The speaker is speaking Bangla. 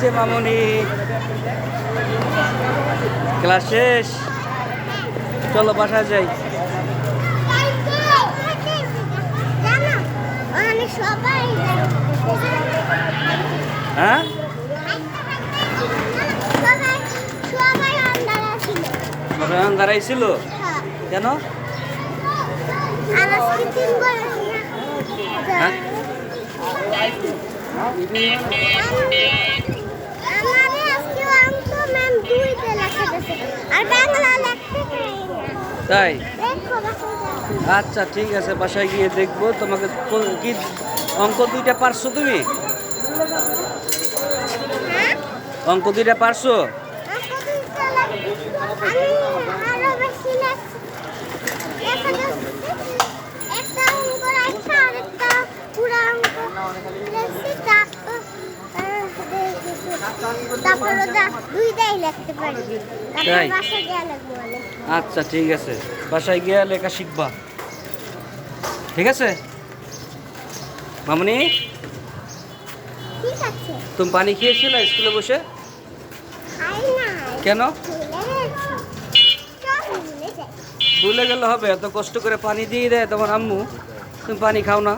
যে মামনি। ক্লাস শেষ? চলো বাসায় যাই। হ্যাঁ? সবাই ছিল। কেন? হ্যাঁ? আমারে আজকে অঙ্ক ম্যাম দুইতে লেখা দিয়েছে আর বাংলা লিখতে পারি না তাই? আচ্ছা ঠিক আছে বাসায় গিয়ে দেখব। তোমাকে কি অঙ্ক দুইটা পারছ তুমি? হ্যাঁ? অঙ্ক দুইটা পারছ? তারপর ওটা দুইটাই লিখতে পারি। তাই? আচ্ছা ঠিক আছে। বাসায় গিয়ে লেখা শিখবা। ঠিক আছে? মামনি? তুমি পানি খেয়েছিলে স্কুলে বসে? কেন? ভুলে গেলে হবে এত কষ্ট করে পানি দিয়ে দেয় তোমার আম্মু। তুমি পানি খাও না।